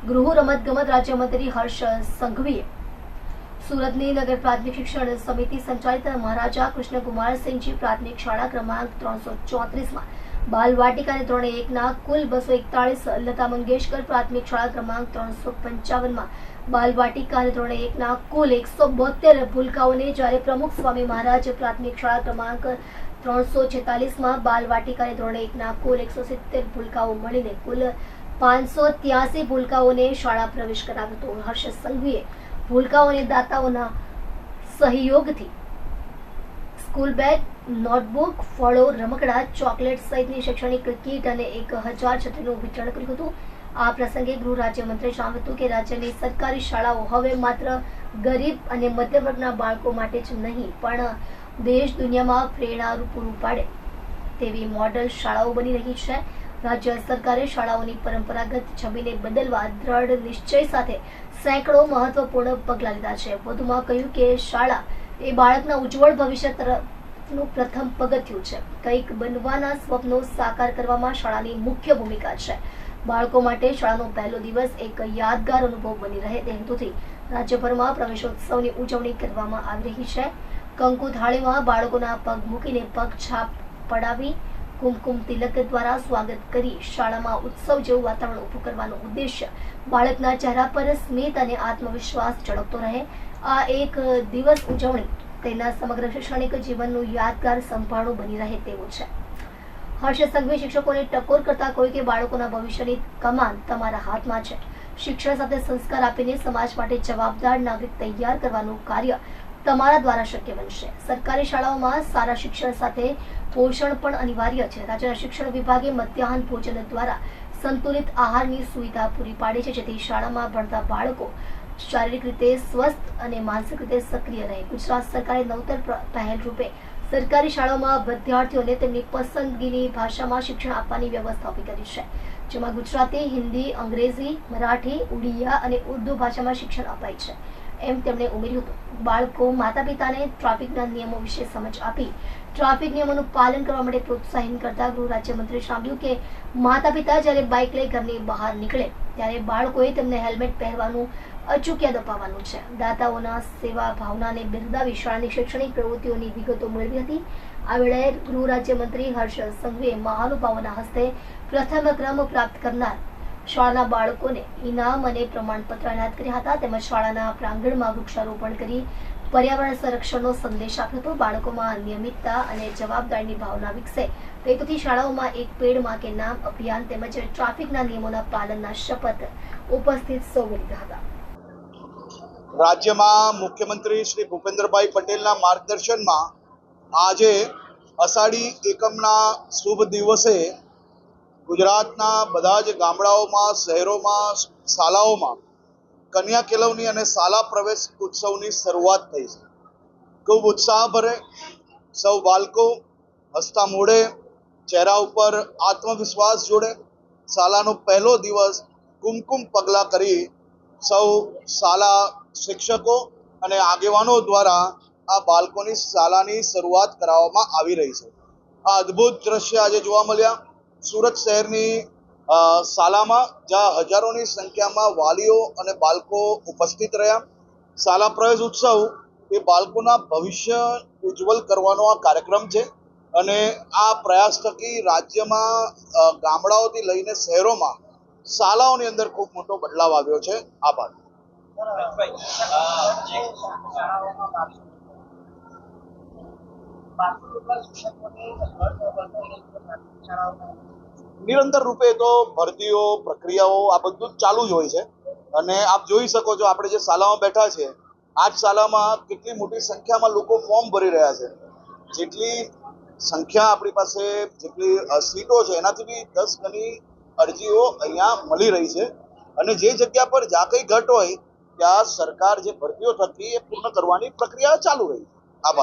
ગૃહ રમતગમત રાજ્યમંત્રી હર્ષ સંઘવીએ. સુરતની નગર પ્રાથમિક શિક્ષણ સમિતિ સંચાલિત મહારાજા કૃષ્ણકુમારસિંહજી પ્રાથમિક શાળા ક્રમાંક ત્રણસો ચોત્રીસમાં બાલવાટિકા અને ધોરણે એકના કુલ બસો એકતાળીસ લતા મંગેશકર પ્રાથમિક શાળા ક્રમાંક ત્રણસો પંચાવનમાં બાલવાટિકા અને ધોરણે એકના કુલ એકસો બોતેર ભૂલકાઓને જ્યારે પ્રમુખ સ્વામી મહારાજ પ્રાથમિક શાળા ક્રમાંક ત્રણસો છેતાલીસમાં બાલવાટિકા અને ધોરણે એકના કુલ એકસો સિત્તેર ભૂલકાઓ મળીને કુલ પાંચસો ત્યાસી ભૂલકાઓને શાળા પ્રવેશ કરાવ્યો હતો. હર્ષ સંઘવીએ ભૂલકાઓને દાતાઓના સહયોગથી સ્કૂલ બેગ, નોટબુક, ફળો, રમકડા, ચોકલેટ સહિતની શૈક્ષણિક કીટ અને એક હજાર છત્રીનું વિતરણ કર્યું હતું. આ પ્રસંગે ગૃહ રાજ્યમંત્રીએ જણાવ્યું હતું કે રાજ્યની સરકારી શાળાઓ હવે માત્ર ગરીબ અને મધ્યમ વર્ગના બાળકો માટે જ નહીં, પણ દેશ દુનિયામાં પ્રેરણા પૂરું પાડે તેવી મોડલ શાળાઓ બની રહી છે. રાજ્ય સરકારે શાળાઓની પરંપરાગત છબીને બદલવા દ્રઢ નિશ્ચય સાથે સેંકડો મહત્વપૂર્ણ પગલાં લીધા છે. વધુમાં કહ્યું કે શાળા એ બાળકના ઉજ્જવળ ભવિષ્ય તરફનું પ્રથમ પગથિયું છે. કંઈક બનવાના સ્વપ્નો સાકાર કરવામાં શાળાની મુખ્ય ભૂમિકા છે. બાળકો માટે શાળાનો પહેલો દિવસ એક યાદગાર અનુભવ બની રહે તે હેતુથી રાજ્યભરમાં પ્રવેશોત્સવની ઉજવણી કરવામાં આવી રહી છે. કંકુ થાળીમાં બાળકોના પગ મૂકીને પગ છાપ પડાવી કુમકુમ તિલક દ્વારા સ્વાગત કરી શાળામાં ઉત્સવ જેવું વાતાવરણ ઊભું કરવાનો ઉદ્દેશ્ય બાળકના ચહેરા પર સ્મિત અને આત્મવિશ્વાસ ઝળકતો રહે. આ એક દિવસ ઉજવણી તેના સમગ્ર શૈક્ષણિક જીવનનું યાદગાર સંભાળો બની રહે તેવું છે. હર્ષ સંઘવી શિક્ષકોને ટકોર કરતા કોઈ કે બાળકોના ભવિષ્યની કમાન તમારા હાથમાં છે. શિક્ષણ સાથે સંસ્કાર આપીને સમાજ માટે જવાબદાર નાગરિક તૈયાર કરવાનું કાર્ય તમારા દ્વારા શક્ય બનશે. સરકારી શાળાઓમાં સારા શિક્ષણ સાથે પોષણ પણ અનિવાર્ય છે. રાજ્યના શિક્ષણ વિભાગે મધ્યાહન ભોજન દ્વારા સંતુલિત આહારની સુવિધા પૂરી પાડી છે, જેથી શાળામાં ભણતા બાળકો શારીરિક રીતે સ્વસ્થ અને માનસિક રીતે સક્રિય રહે. ગુજરાત સરકારે નવતર પહેલ રૂપે સરકારી શાળાઓમાં વિદ્યાર્થીઓને તેમની પસંદગીની ભાષામાં શિક્ષણ આપવાની વ્યવસ્થા ઊભી કરી છે. જેમાં ગુજરાતી, હિન્દી, અંગ્રેજી, મરાઠી, ઉડિયા અને ઉર્દુ ભાષામાં શિક્ષણ અપાય છે. એમ તેમણે ઉમેર્યું હતું. બાળકો માતા પિતાને ટ્રાફિકના નિયમો વિશે સમજ આપી. ટ્રાફિક નિયમોનું પાલન કરવા માટે પ્રોત્સાહિત કરતા ગૃહ રાજ્યમંત્રી સાંભળ્યું કે માતા પિતા જ્યારે બાઇક લઈ ઘરની બહાર નીકળે, ત્યારે બાળકોએ તેમને હેલ્મેટ પહેરવાનું અચૂક યાદ અપાવવાનું છે. દાતાઓના સેવા ભાવનાને બિરદાવી શાળાની શૈક્ષણિક પ્રવૃત્તિઓની વિગતો મેળવી હતી. આ વેળાએ ગૃહ રાજ્યમંત્રી હર્ષ સંઘવીએ મહાનુભાવોના હસ્તે પ્રથમ ક્રમ પ્રાપ્ત કરનાર શાળાના બાળકોને ઇનામ અને પ્રમાણપત્ર એનાયત કર્યા હતા. તેમજ શાળાના પ્રાંગણમાં વૃક્ષારોપણ કરી પર્યાવરણ સંરક્ષણનો સંદેશ આપ્યો હતો. બાળકોમાં નિયમિતતા અને જવાબદારીની ભાવના વિકસે. તે હેતુથી શાળાઓમાં એક પેડમાં કે નામ અભિયાન તેમજ ટ્રાફિકના નિયમોના પાલનના શપથ ઉપસ્થિત સૌએ લીધા હતા. રાજ્યમાં મુખ્યમંત્રી શ્રી ભૂપેન્દ્રભાઈ પટેલના માર્ગદર્શનમાં આજે અષાઢી એકમના શુભ દિવસે ગુજરાતના બધા જ ગામડાઓમાં, શહેરોમાં શાલાઓમાં કન્યા કેળવણી અને શાળા પ્રવેશ ઉત્સવની શરૂઆત થઈ છે. ખૂબ ઉત્સાહભરે સૌ બાળકો હસતા મોઢે ચહેરા ઉપર આત્મવિશ્વાસ જોડે શાળાનો પહેલો દિવસ કુમકુમ પગલાં કરી સૌ શાળા શિક્ષકો અને આગેવાનો દ્વારા આ બાળકોની શાળાની શરૂઆત કરાવવામાં આવી રહી છે. આ અદ્ભુત દ્રશ્ય આજે જોવા મળ્યા. સુરત શહેરની અ, શાળામાં જ્યાં હજારોની સંખ્યામાં વાલીઓ અને બાળકો ઉપસ્થિત રહ્યા. શાલા પ્રવેશ ઉત્સવ એ બાળકોના ભવિષ્ય ઉજ્જવલ કરવાનો આ કાર્યક્રમ છે અને આ પ્રયાસ થકી રાજ્યમાં ગામડાઓથી લઈને શહેરોમાં શાળાઓની અંદર ખૂબ મોટો બદલાવ આવ્યો છે. આભાર. નિરંતર રૂપે તો ભરતીઓ, પ્રક્રિયાઓ આ બધું ચાલુ જ હોય છે. અને આપ જોઈ શકો છો આપણે જે શાલામાં બેઠા છે આ જ શાલામાં કેટલી મોટી સંખ્યામાં લોકો ફોર્મ ભરી રહ્યા છે. જેટલી સંખ્યા આપણી પાસે, જેટલી સીટો છે, એનાથી બી દસ ગણી અરજીઓ અહીંયા મળી રહી છે. અને જે જગ્યા પર જા કંઈ ઘટ હોય, ત્યાં સરકાર જે ભરતીઓ થતી એ પૂર્ણ કરવાની પ્રક્રિયા ચાલુ રહી છે.